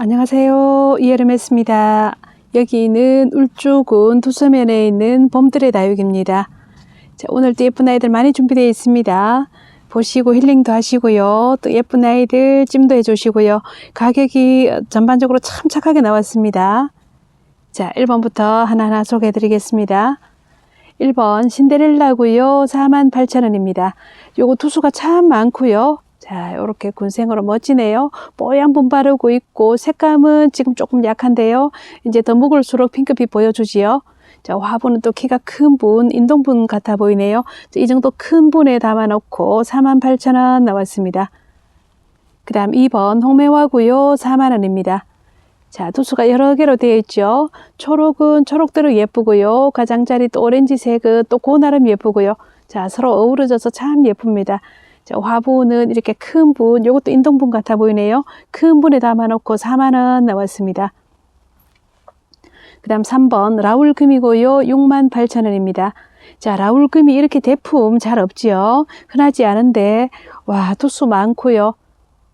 안녕하세요. 이여름했습니다. 여기는 울주군 두서면에 있는 봄들의 다육입니다. 자, 오늘도 예쁜 아이들 많이 준비되어 있습니다. 보시고 힐링도 하시고요. 또 예쁜 아이들 찜도 해주시고요. 가격이 전반적으로 참 착하게 나왔습니다. 자, 1번부터 하나하나 소개해 드리겠습니다. 1번 신데렐라고요. 48,000원입니다. 요거 투수가 참 많고요. 자, 이렇게 군생으로 멋지네요. 뽀얀 분 바르고 있고 색감은 지금 조금 약한데요. 이제 더 묵을수록 핑크빛 보여주지요. 자, 화분은 또 키가 큰 분, 인동분 같아 보이네요. 자, 이 정도 큰 분에 담아놓고 48,000원 나왔습니다. 그 다음 2번 홍매화고요. 4만원입니다. 자, 두수가 여러 개로 되어 있죠. 초록은 초록대로 예쁘고요. 가장자리 또 오렌지색은 또 그 나름 예쁘고요. 자, 서로 어우러져서 참 예쁩니다. 자, 화분은 이렇게 큰 분, 요것도 인동분 같아 보이네요. 큰 분에 담아놓고 4만원 나왔습니다. 그 다음 3번 라울금이고요. 6만 8천원입니다. 자, 라울금이 이렇게 대품 잘 없지요. 흔하지 않은데, 와, 두수 많고요.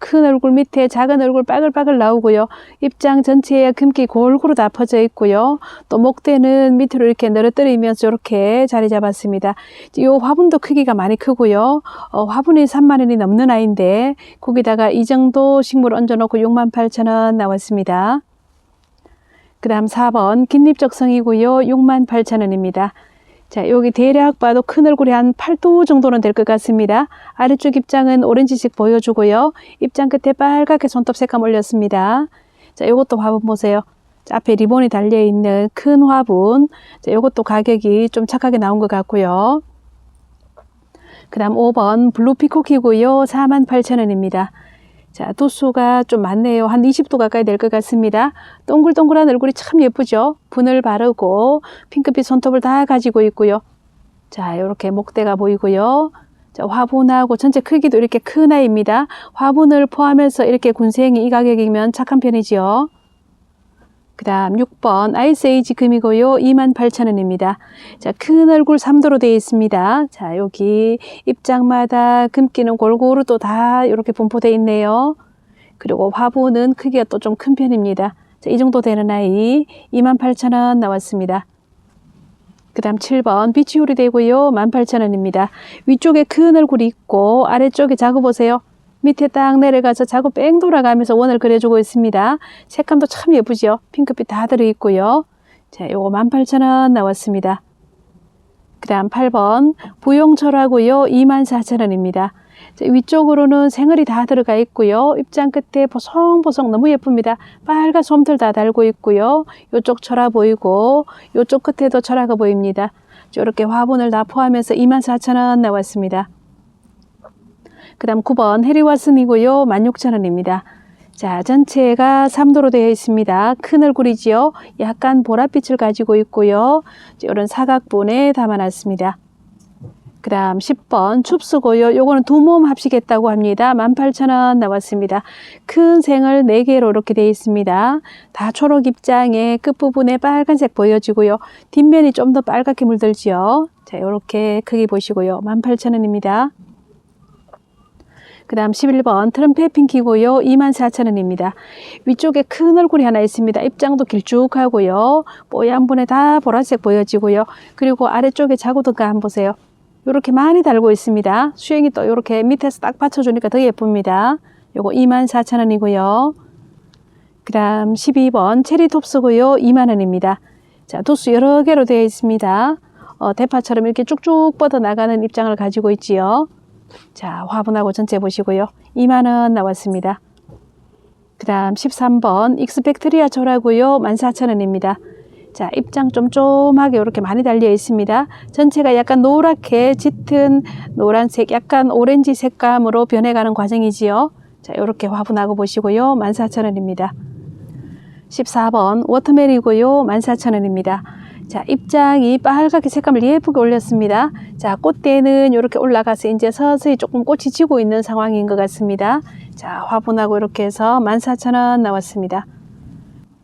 큰 얼굴 밑에 작은 얼굴 빠글빠글 나오고요. 입장 전체에 금기 골고루 다 퍼져 있고요. 또 목대는 밑으로 이렇게 늘어뜨리면서 이렇게 자리 잡았습니다. 이 화분도 크기가 많이 크고요. 어, 화분이 3만 원이 넘는 아이인데 거기다가 이 정도 식물 얹어놓고 6만 8천 원 나왔습니다. 그 다음 4번 긴립적성이고요. 6만 8천 원입니다. 자, 여기 대략 봐도 큰 얼굴이 한 8도 정도는 될 것 같습니다. 아래쪽 입장은 오렌지색 보여주고요. 입장 끝에 빨갛게 손톱 색감 올렸습니다. 자, 요것도 화분 보세요. 자, 앞에 리본이 달려있는 큰 화분. 자, 요것도 가격이 좀 착하게 나온 것 같고요. 그 다음 5번 블루 피코키고요. 48,000원입니다. 자, 도수가 좀 많네요. 한 20도 가까이 될 것 같습니다. 동글동글한 얼굴이 참 예쁘죠? 분을 바르고 핑크빛 손톱을 다 가지고 있고요. 자, 이렇게 목대가 보이고요. 자, 화분하고 전체 크기도 이렇게 큰 아이입니다. 화분을 포함해서 이렇게 군생이 이 가격이면 착한 편이지요. 그 다음 6번 아이스에이지 금이고요. 28,000원입니다. 자, 큰 얼굴 3도로 되어 있습니다. 자, 여기 입장마다 금기는 골고루 또 다 이렇게 분포되어 있네요. 그리고 화분은 크기가 또 좀 큰 편입니다. 자, 이 정도 되는 아이 28,000원 나왔습니다. 그 다음 7번 비치홀이 되고요. 18,000원입니다. 위쪽에 큰 얼굴이 있고 아래쪽에 작업 보세요. 밑에 딱 내려가서 자꾸 뺑 돌아가면서 원을 그려주고 있습니다. 색감도 참 예쁘죠? 핑크빛 다 들어있고요. 자, 요거 18,000원 나왔습니다. 그 다음 8번 부용철하고요. 24,000원입니다. 자, 위쪽으로는 생얼이 다 들어가 있고요. 입장 끝에 보송보송 너무 예쁩니다. 빨간 솜들 다 달고 있고요. 요쪽 철화 보이고 요쪽 끝에도 철화가 보입니다. 이렇게 화분을 다 포함해서 24,000원 나왔습니다. 그 다음 9번 해리와슨이고요. 16,000원입니다. 자, 전체가 3도로 되어 있습니다. 큰 얼굴이지요. 약간 보랏빛을 가지고 있고요. 이런 사각분에 담아놨습니다. 그 다음 10번 춥수고요. 요거는 두 몸 합시겠다고 합니다. 18,000원 나왔습니다. 큰 생을 4개로 이렇게 되어 있습니다. 다 초록 입장에 끝부분에 빨간색 보여지고요. 뒷면이 좀 더 빨갛게 물들지요. 자, 요렇게 크기 보시고요. 18,000원입니다. 그 다음 11번 트럼펫 핑키고요. 24,000원입니다. 위쪽에 큰 얼굴이 하나 있습니다. 입장도 길쭉하고요. 뽀얀 분에 다 보라색 보여지고요. 그리고 아래쪽에 자구등가 한번 보세요. 이렇게 많이 달고 있습니다. 수영이 또 이렇게 밑에서 딱 받쳐주니까 더 예쁩니다. 요거 24,000원이고요. 그 다음 12번 체리톱스고요. 2만원입니다. 자, 도수 여러 개로 되어 있습니다. 어, 대파처럼 이렇게 쭉쭉 뻗어 나가는 입장을 가지고 있지요. 자, 화분하고 전체 보시고요. 2만원 나왔습니다. 그 다음 13번 익스펙트리아 조라고요. 14,000원입니다. 자, 입장 좀 쫌하게 이렇게 많이 달려 있습니다. 전체가 약간 노랗게 짙은 노란색, 약간 오렌지 색감으로 변해가는 과정이지요. 자, 이렇게 화분하고 보시고요. 14,000원입니다. 14번 워터멜이고요. 14,000원입니다. 자, 입장이 빨갛게 색감을 예쁘게 올렸습니다. 자, 꽃대는 이렇게 올라가서 이제 서서히 조금 꽃이 지고 있는 상황인 것 같습니다. 자, 화분하고 이렇게 해서 14,000원 나왔습니다.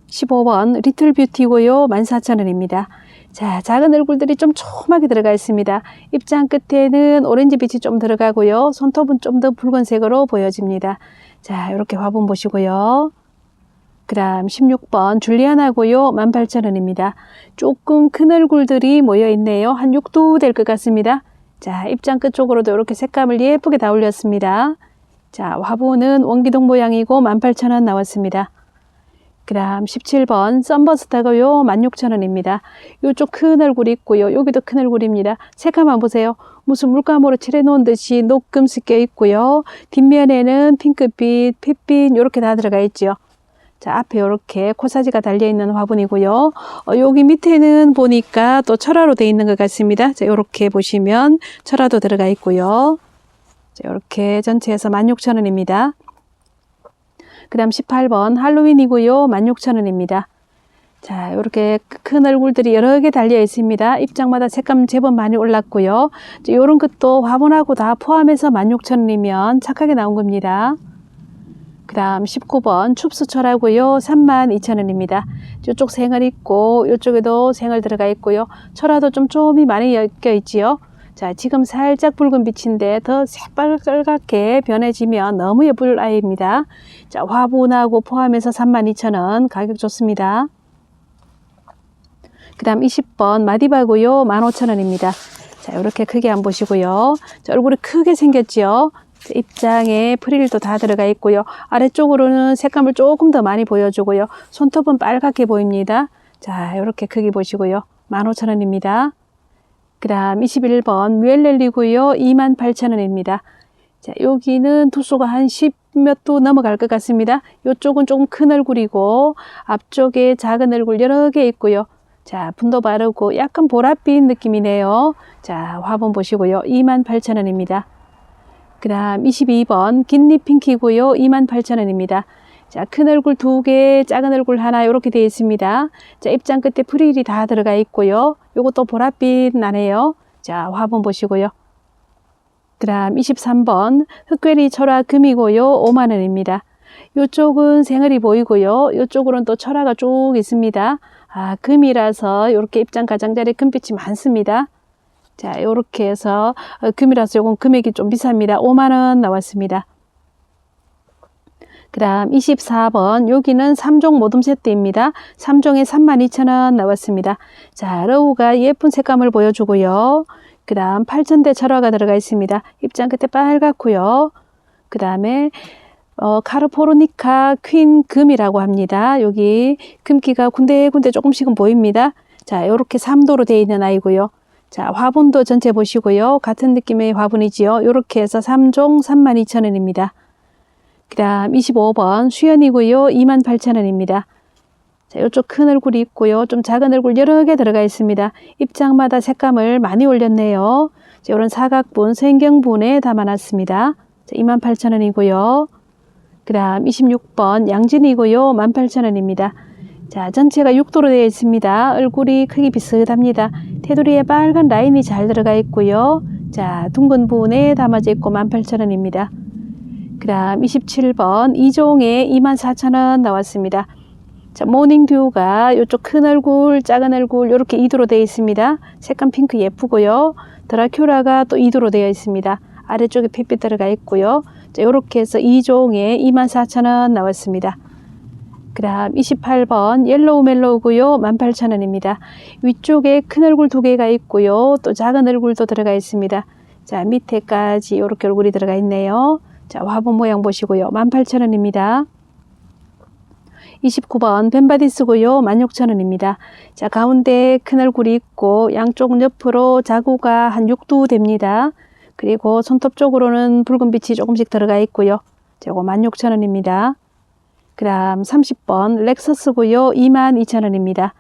15번 리틀 뷰티고요. 14,000원입니다. 자, 작은 얼굴들이 좀 촘하게 들어가 있습니다. 입장 끝에는 오렌지 빛이 좀 들어가고요. 손톱은 좀 더 붉은색으로 보여집니다. 자, 이렇게 화분 보시고요. 그 다음 16번 줄리아나고요. 18,000원입니다. 조금 큰 얼굴들이 모여 있네요. 한 6도 될 것 같습니다. 자, 입장 끝 쪽으로도 이렇게 색감을 예쁘게 다 올렸습니다. 자, 화분은 원기둥 모양이고 18,000원 나왔습니다. 그 다음 17번 썬버스타고요. 16,000원입니다. 요쪽 큰 얼굴이 있고요. 여기도 큰 얼굴입니다. 색감 한번 보세요. 무슨 물감으로 칠해 놓은 듯이 녹금 섞여 있고요. 뒷면에는 핑크빛, 핏빛 이렇게 다 들어가 있죠. 자, 앞에 이렇게 코사지가 달려 있는 화분이고요. 어, 여기 밑에는 보니까 또 철화로 되어 있는 것 같습니다. 자, 이렇게 보시면 철화도 들어가 있고요. 자, 이렇게 전체에서 16,000원입니다. 그 다음 18번 할로윈이고요. 16,000원입니다. 자, 이렇게 큰 얼굴들이 여러 개 달려 있습니다. 입장마다 색감 제법 많이 올랐고요. 이런 것도 화분하고 다 포함해서 16,000원이면 착하게 나온 겁니다. 그 다음 19번 춥수철하고요. 32,000원입니다. 이쪽 생을 있고 이쪽에도 생을 들어가 있고요. 철화도 좀 좀이 많이 엮여 있지요. 자, 지금 살짝 붉은 빛인데 더 새빨갛게 변해지면 너무 예쁠 아이입니다. 자, 화분하고 포함해서 32,000원 가격 좋습니다. 그 다음 20번 마디바고요. 15,000원입니다. 자, 이렇게 크게 안 보시고요. 자, 얼굴이 크게 생겼지요. 자, 입장에 프릴도 다 들어가 있고요. 아래쪽으로는 색감을 조금 더 많이 보여주고요. 손톱은 빨갛게 보입니다. 자, 이렇게 크게 보시고요. 15,000원입니다. 그 다음 21번 뮤엘렐리고요. 28,000원입니다. 자, 여기는 두수가 한 10 몇 도 넘어갈 것 같습니다. 이쪽은 조금 큰 얼굴이고 앞쪽에 작은 얼굴 여러 개 있고요. 자, 분도 바르고 약간 보랏빛 느낌이네요. 자, 화분 보시고요. 28,000원입니다. 그 다음 22번 긴립 핑키고요. 28,000원입니다. 자, 큰 얼굴 두 개, 작은 얼굴 하나 이렇게 되어 있습니다. 자, 입장 끝에 프릴이 다 들어가 있고요. 요것도 보랏빛 나네요. 자, 화분 보시고요. 그 다음 23번 흑괴리 철화 금이고요. 5만원입니다. 요쪽은 생얼이 보이고요. 요쪽으로는 또 철화가 쭉 있습니다. 아, 금이라서 이렇게 입장 가장자리 금빛이 많습니다. 자, 이렇게 해서 어, 금이라서 요건 금액이 좀 비쌉니다. 5만 원 나왔습니다. 그 다음 24번 여기는 3종 모듬 세트입니다. 3종에 32,000원 나왔습니다. 자 러우가 예쁜 색감을 보여주고요. 그 다음 8천대 철화가 들어가 있습니다. 입장 끝에 빨갛고요. 그 다음에 어, 카르포르니카 퀸 금이라고 합니다. 여기 금기가 군데군데 조금씩은 보입니다. 자 이렇게 3도로 되어 있는 아이고요. 자 화분도 전체 보시고요. 같은 느낌의 화분이지요. 이렇게 해서 3종 32,000원입니다. 그 다음 25번 수연이고요. 28,000원입니다. 자, 이쪽 큰 얼굴이 있고요. 좀 작은 얼굴 여러 개 들어가 있습니다. 입장마다 색감을 많이 올렸네요. 자, 이런 사각분, 생경분에 담아놨습니다. 자, 28,000원이고요. 그 다음 26번 양진이고요. 18,000원입니다. 자, 전체가 6도로 되어 있습니다. 얼굴이 크기 비슷합니다. 테두리에 빨간 라인이 잘 들어가 있고요. 자, 둥근 부분에 담아져 있고 18,000원입니다. 그 다음 27번 이종에 24,000원 나왔습니다. 자, 모닝듀가 이쪽 큰 얼굴, 작은 얼굴 이렇게 2도로 되어 있습니다. 색감 핑크 예쁘고요. 드라큐라가 또 2도로 되어 있습니다. 아래쪽에 핏빛 들어가 있고요. 자, 이렇게 해서 2종에 24,000원 나왔습니다. 그 다음 28번 옐로우 멜로우고요. 18,000원입니다. 위쪽에 큰 얼굴 두 개가 있고요. 또 작은 얼굴도 들어가 있습니다. 자, 밑에까지 이렇게 얼굴이 들어가 있네요. 자, 화분 모양 보시고요. 18,000원입니다. 29번 벤바디스고요. 16,000원입니다. 자, 가운데 큰 얼굴이 있고 양쪽 옆으로 자구가 한 6두 됩니다. 그리고 손톱 쪽으로는 붉은 빛이 조금씩 들어가 있고요. 저거 16,000원입니다. 그 다음 30번 렉서스 고요. 22,000원입니다.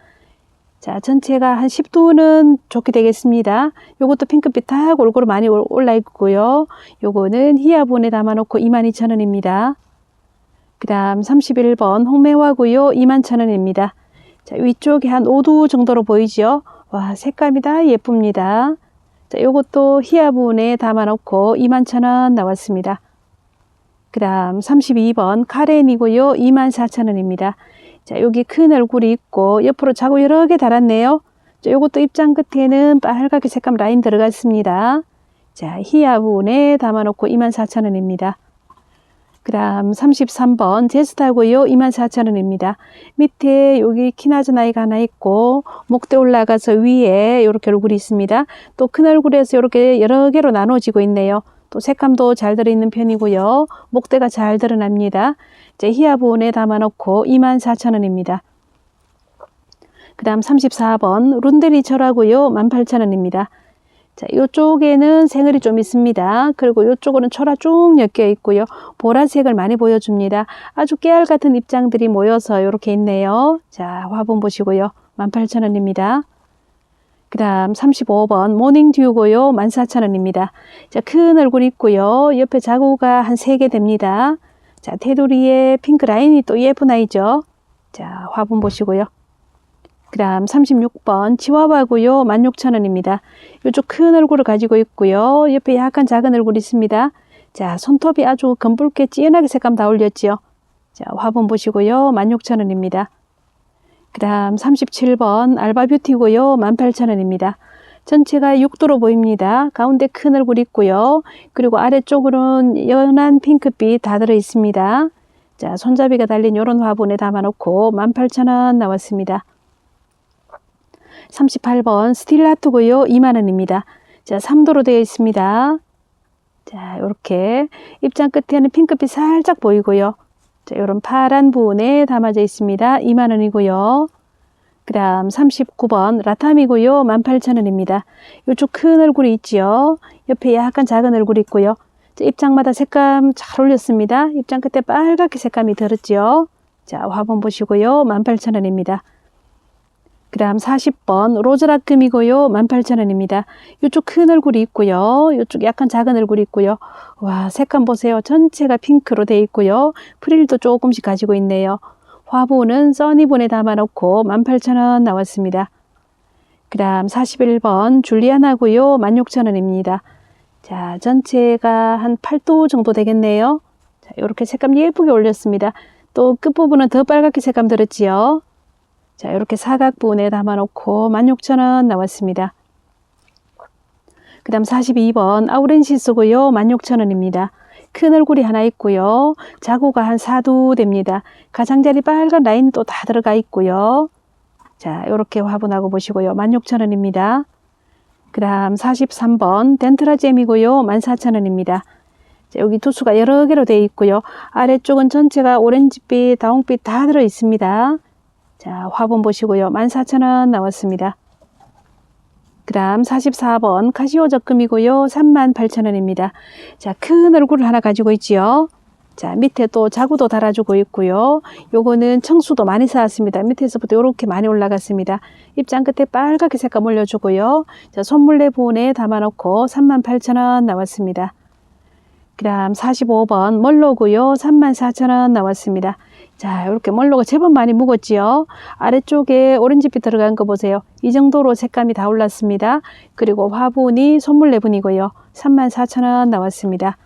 자, 전체가 한 10도는 좋게 되겠습니다. 요것도 핑크빛 다 골고루 많이 올라 있고요. 요거는 히아본에 담아놓고 22,000원입니다. 그 다음 31번 홍매화고요. 21,000원입니다. 자, 위쪽에 한 5도 정도로 보이죠? 와, 색감이 다 예쁩니다. 자, 요것도 히아본에 담아놓고 21,000원 나왔습니다. 그 다음 32번 카렌이고요. 24,000원입니다. 자, 여기 큰 얼굴이 있고 옆으로 자구 여러 개 달았네요. 자, 요것도 입장 끝에는 빨갛게 색감 라인 들어갔습니다. 자, 히아분에 담아놓고 24,000원입니다. 그 다음 33번 제스타고요. 24,000원입니다. 밑에 여기 키나즈나이가 하나 있고 목대 올라가서 위에 이렇게 얼굴이 있습니다. 또 큰 얼굴에서 이렇게 여러 개로 나눠지고 있네요. 또 색감도 잘 들어있는 편이고요. 목대가 잘 드러납니다. 이제 부분에 담아놓고 24,000원입니다. 그 다음 34번 룬데리 철하고요. 18,000원입니다. 자, 이쪽에는 생얼이 좀 있습니다. 그리고 이쪽으로는 철화 쭉 엮여 있고요. 보라색을 많이 보여줍니다. 아주 깨알 같은 입장들이 모여서 이렇게 있네요. 자, 화분 보시고요. 18,000원입니다. 그 다음 35번 모닝 듀고요. 14,000원입니다. 자, 큰 얼굴 있고요. 옆에 자구가 한 3개 됩니다. 자, 테두리에 핑크 라인이 또 예쁜 아이죠. 자, 화분 보시고요. 그 다음 36번 치와바고요. 16,000원입니다. 이쪽 큰 얼굴을 가지고 있고요. 옆에 약간 작은 얼굴이 있습니다. 자, 손톱이 아주 검붉게 진하게 색감 다 올렸지요. 자, 화분 보시고요. 16,000원입니다. 그 다음 37번 알바뷰티고요. 18,000원입니다. 전체가 6도로 보입니다. 가운데 큰 얼굴 있고요. 그리고 아래쪽으로는 연한 핑크빛 다 들어 있습니다. 자, 손잡이가 달린 이런 화분에 담아놓고 18,000원 나왔습니다. 38번 스틸라트고요. 2만원입니다. 자, 3도로 되어 있습니다. 자, 이렇게 입장 끝에는 핑크빛 살짝 보이고요. 자, 이런 파란 부분에 담아져 있습니다. 2만원이고요. 그 다음 39번 라탐이고요. 18,000원입니다. 이쪽 큰 얼굴이 있지요. 옆에 약간 작은 얼굴이 있고요. 자, 입장마다 색감 잘 올렸습니다. 입장 끝에 빨갛게 색감이 들었지요. 자, 화분 보시고요. 18,000원입니다. 그 다음 40번 로즈라금이고요. 18,000원입니다. 이쪽 큰 얼굴이 있고요. 이쪽 약간 작은 얼굴이 있고요. 와 색감 보세요. 전체가 핑크로 되어 있고요. 프릴도 조금씩 가지고 있네요. 화분은 써니본에 담아놓고 18,000원 나왔습니다. 그 다음 41번 줄리아나고요. 16,000원입니다. 자 전체가 한 8도 정도 되겠네요. 자 이렇게 색감 예쁘게 올렸습니다. 또 끝부분은 더 빨갛게 색감 들었지요. 자, 이렇게 사각 부분에 담아놓고 16,000원 나왔습니다. 그 다음 42번 아우렌시스고요. 16,000원입니다. 큰 얼굴이 하나 있고요. 자구가 한 4두 됩니다. 가장자리 빨간 라인도 다 들어가 있고요. 자, 이렇게 화분하고 보시고요. 16,000원입니다. 그 다음 43번 덴트라잼이고요. 14,000원입니다. 자, 여기 두수가 여러 개로 되어 있고요. 아래쪽은 전체가 오렌지빛, 다홍빛 다 들어 있습니다. 자, 화분 보시고요. 14,000원 나왔습니다. 그 다음 44번 카시오 적금이고요. 38,000원입니다. 자, 큰 얼굴을 하나 가지고 있지요. 자, 밑에 또 자구도 달아주고 있고요. 요거는 청수도 많이 쌓았습니다. 밑에서부터 이렇게 많이 올라갔습니다. 입장 끝에 빨갛게 색감 올려주고요. 자, 손물레 부분에 담아놓고 38,000원 나왔습니다. 그 다음 45번 멀로고요. 34,000원 나왔습니다. 자, 이렇게 멀로가 제법 많이 묵었지요. 아래쪽에 오렌지빛 들어간 거 보세요. 이 정도로 색감이 다 올랐습니다. 그리고 화분이 선물레분이고요. 34,000원 나왔습니다.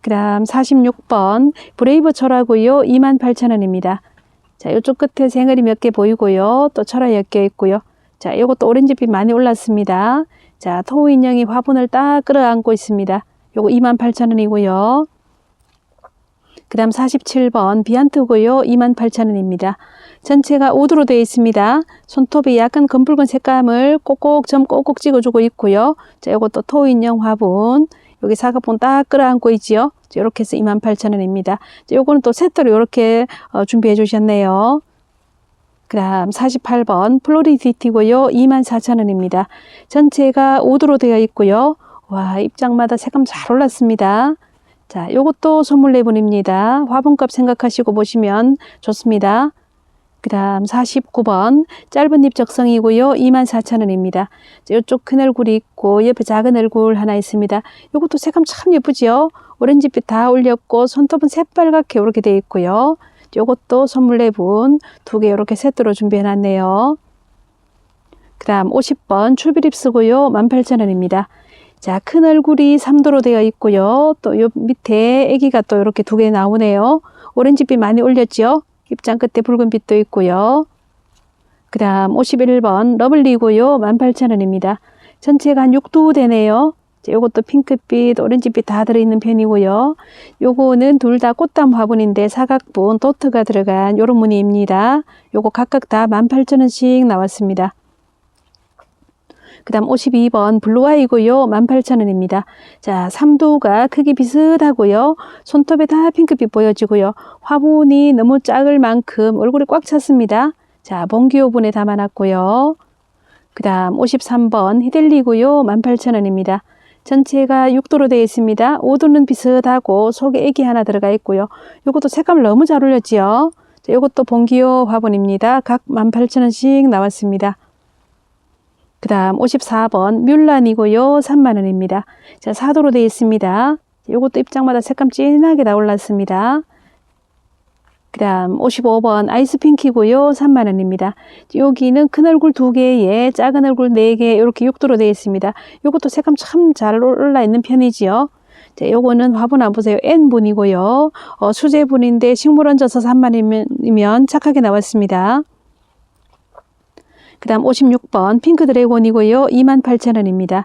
그 다음 46번 브레이브 철하고요. 28,000원입니다. 자, 이쪽 끝에 생얼이 몇 개 보이고요. 또 철화 엮여 있고요. 자, 이것도 오렌지빛 많이 올랐습니다. 자, 토우 인형이 화분을 딱 끌어안고 있습니다. 요거 28,000원이고요. 그 다음 47번 비안트고요. 28,000원입니다. 전체가 5도로 되어 있습니다. 손톱이 약간 검붉은 색감을 꼭꼭 점 꼭꼭 찍어주고 있고요. 자, 이것도 토 인형 화분. 여기 사각본 딱 끌어안고 있지요. 이렇게 해서 28,000원입니다. 요거는 또 세트로 이렇게 어, 준비해 주셨네요. 그 다음 48번 플로리디티고요. 24,000원입니다. 전체가 5도로 되어 있고요. 와 입장마다 색감 잘 올랐습니다. 자, 요것도 선물 내분입니다. 화분값 생각하시고 보시면 좋습니다. 그 다음 49번 짧은 잎 적성이고요. 24,000원입니다. 이쪽 큰 얼굴이 있고 옆에 작은 얼굴 하나 있습니다. 요것도 색감 참 예쁘지요. 오렌지빛 다 올렸고 손톱은 새빨갛게 이렇게 되어 있고요. 요것도 선물 내분 두 개 이렇게 세트로 준비해 놨네요. 그 다음 50번 출비립스고요. 18,000원입니다. 자, 큰 얼굴이 3도로 되어 있고요. 또 요 밑에 아기가 또 이렇게 두 개 나오네요. 오렌지빛 많이 올렸죠? 입장 끝에 붉은 빛도 있고요. 그 다음 51번 러블리고요. 18,000원입니다. 전체가 한 6도 되네요. 자, 요것도 핑크빛, 오렌지빛 다 들어있는 편이고요. 요거는 둘 다 꽃담 화분인데 사각분, 도트가 들어간 요런 무늬입니다. 요거 각각 다 18,000원씩 나왔습니다. 그 다음 52번 블루아이고요. 18,000원입니다. 자, 삼두가 크기 비슷하고요. 손톱에 다 핑크빛 보여지고요. 화분이 너무 작을 만큼 얼굴이 꽉 찼습니다. 자, 봉기호분에 담아놨고요. 그 다음 53번 히델리고요. 18,000원입니다. 전체가 6도로 되어 있습니다. 5도는 비슷하고 속에 애기 하나 들어가 있고요. 이것도 색감을 너무 잘 올렸지요. 자, 이것도 봉기호 화분입니다. 각 18,000원씩 나왔습니다. 그 다음 54번 뮬란이고요. 3만원입니다. 자, 4도로 되어 있습니다. 이것도 입장마다 색감 진하게 다 올랐습니다. 그 다음 55번 아이스핑키고요. 3만원입니다. 여기는 큰 얼굴 두개에 작은 얼굴 네개 이렇게 6도로 되어 있습니다. 이것도 색감 참 잘 올라 있는 편이지요. 자, 요거는 화분 안 보세요. N분이고요. 어, 수제분인데 식물 얹어서 3만원이면 착하게 나왔습니다. 그 다음 56번 핑크 드래곤이고요. 28,000원입니다.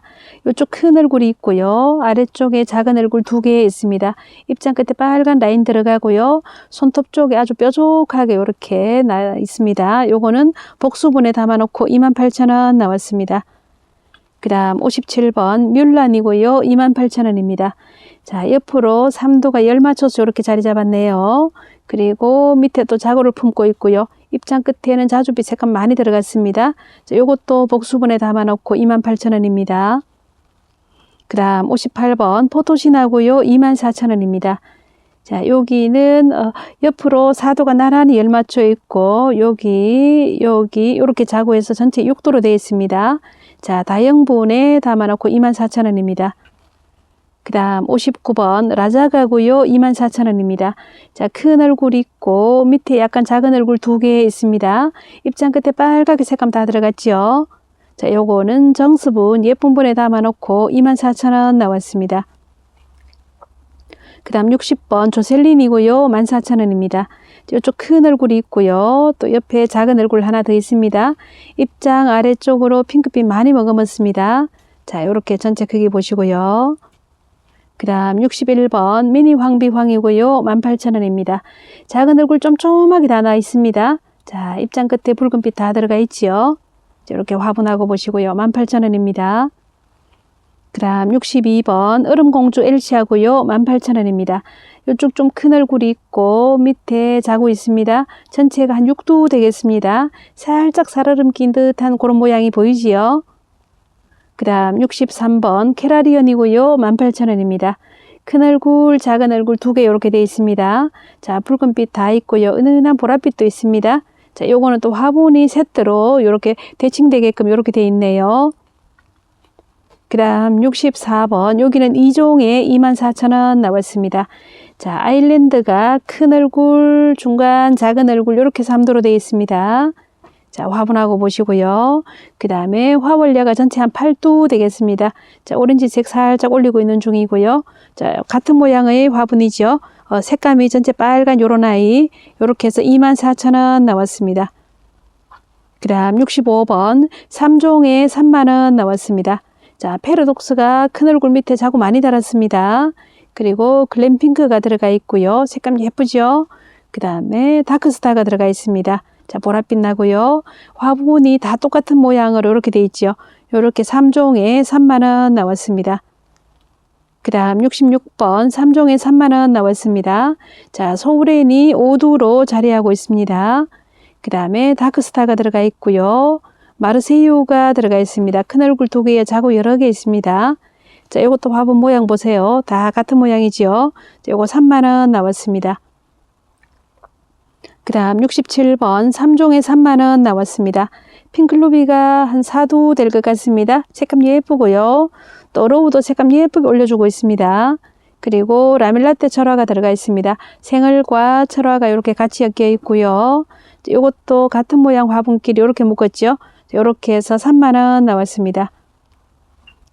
이쪽 큰 얼굴이 있고요. 아래쪽에 작은 얼굴 두 개 있습니다. 입장 끝에 빨간 라인 들어가고요. 손톱 쪽에 아주 뾰족하게 이렇게 나 있습니다. 요거는 복수분에 담아놓고 28,000원 나왔습니다. 그 다음 57번 뮬란이고요. 28,000원입니다. 자, 옆으로 3도가 열 맞춰서 이렇게 자리 잡았네요. 그리고 밑에 또 자고를 품고 있고요. 입장 끝에는 자주빛 색감 많이 들어갔습니다. 자, 요것도 복수분에 담아놓고 28,000원입니다. 그 다음 58번 포토신하고요. 24,000원입니다. 자, 여기는 어, 옆으로 4도가 나란히 열 맞춰 있고 여기 여기 이렇게 자고해서 전체 6도로 되어 있습니다. 자, 다형분에 담아놓고 24,000원입니다. 그 다음 59번 라자가고요. 24,000원입니다. 자, 큰 얼굴 있고 밑에 약간 작은 얼굴 두 개 있습니다. 입장 끝에 빨갛게 색감 다 들어갔지요. 자, 요거는 정수분 예쁜 분에 담아놓고 24,000원 나왔습니다. 그 다음 60번 조셀린이고요. 14,000원입니다. 이쪽 큰 얼굴이 있고요. 또 옆에 작은 얼굴 하나 더 있습니다. 입장 아래쪽으로 핑크빛 많이 머금었습니다. 자, 이렇게 전체 크기 보시고요. 그 다음 61번 미니 황비황이고요. 18,000원입니다. 작은 얼굴 쫌쫌하게 다 나 있습니다. 자, 입장 끝에 붉은빛 다 들어가 있지요. 이렇게 화분하고 보시고요. 18,000원입니다. 그 다음 62번 얼음공주 엘시하고요. 18,000원입니다. 이쪽 좀 큰 얼굴이 있고 밑에 자고 있습니다. 전체가 한 6도 되겠습니다. 살짝 살얼음 낀 듯한 그런 모양이 보이지요. 그 다음 63번 캐라리언이고요. 18,000원입니다. 큰 얼굴, 작은 얼굴 두 개 이렇게 되어 있습니다. 자, 붉은빛 다 있고요. 은은한 보랏빛도 있습니다. 자, 요거는 또 화분이 세트로 이렇게 대칭되게끔 이렇게 되어 있네요. 그 다음 64번 여기는 2종에 24,000원 나왔습니다. 자 아일랜드가 큰 얼굴 중간 작은 얼굴 이렇게 3도로 되어 있습니다. 자 화분하고 보시고요. 그 다음에 화원ल्या가 전체 한 8도 되겠습니다. 자 오렌지색 살짝 올리고 있는 중이고요. 자 같은 모양의 화분이죠. 어, 색감이 전체 빨간 요런 아이 요렇게 해서 24,000원 나왔습니다. 그 다음 65번 3종에 3만원 나왔습니다. 자, 페르독스가 큰 얼굴 밑에 자고 많이 달았습니다. 그리고 글램핑크가 들어가 있고요. 색감 예쁘죠? 그 다음에 다크스타가 들어가 있습니다. 자, 보랏빛 나고요. 화분이 다 똑같은 모양으로 이렇게 돼 있죠. 이렇게 3종에 3만원 나왔습니다. 그 다음 66번 3종에 3만원 나왔습니다. 자, 소우렌이 5두로 자리하고 있습니다. 그 다음에 다크스타가 들어가 있고요. 마르세유가 들어가 있습니다. 큰 얼굴 두 개에 자고 여러 개 있습니다. 자, 이것도 화분 모양 보세요. 다 같은 모양이지요. 자, 요거 3만원 나왔습니다. 그 다음 67번 3종에 3만원 나왔습니다. 핑클루비가 한 4도 될 것 같습니다. 색감 예쁘고요. 또 로우도 색감 예쁘게 올려주고 있습니다. 그리고 라밀라떼 철화가 들어가 있습니다. 생얼과 철화가 이렇게 같이 엮여 있고요. 이것도 같은 모양 화분끼리 이렇게 묶었죠. 이렇게 해서 3만원 나왔습니다.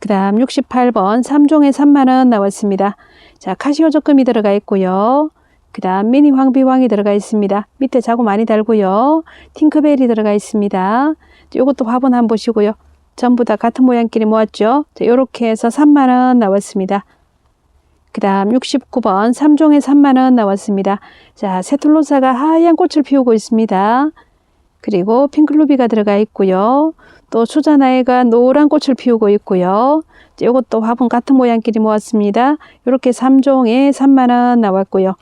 그 다음 68번 3종에 3만원 나왔습니다. 자, 카시오 적금이 들어가 있고요. 그 다음 미니 황비황이 들어가 있습니다. 밑에 자고 많이 달고요. 팅크벨이 들어가 있습니다. 이것도 화분 한번 보시고요. 전부 다 같은 모양끼리 모았죠. 자, 요렇게 해서 3만원 나왔습니다. 그 다음 69번 3종에 3만원 나왔습니다. 자, 세툴로사가 하얀 꽃을 피우고 있습니다. 그리고 핑클루비가 들어가 있고요. 또 수자나이가 노란 꽃을 피우고 있고요. 자, 요것도 화분 같은 모양끼리 모았습니다. 이렇게 3종에 3만원 나왔고요.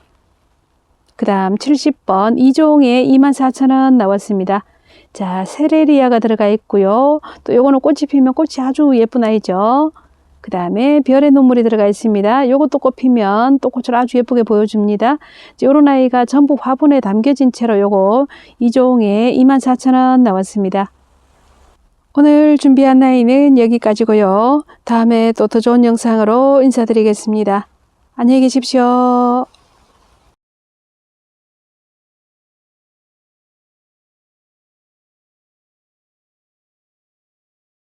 그 다음 70번 2종에 24,000원 나왔습니다. 자, 세레리아가 들어가 있고요. 또 요거는 꽃이 피면 꽃이 아주 예쁜 아이죠. 그 다음에 별의 눈물이 들어가 있습니다. 요것도 꽃 피면 또 꽃을 아주 예쁘게 보여줍니다. 요런 아이가 전부 화분에 담겨진 채로 요거 2종에 24,000원 나왔습니다. 오늘 준비한 나이는 여기까지고요. 다음에 또 더 좋은 영상으로 인사드리겠습니다. 안녕히 계십시오.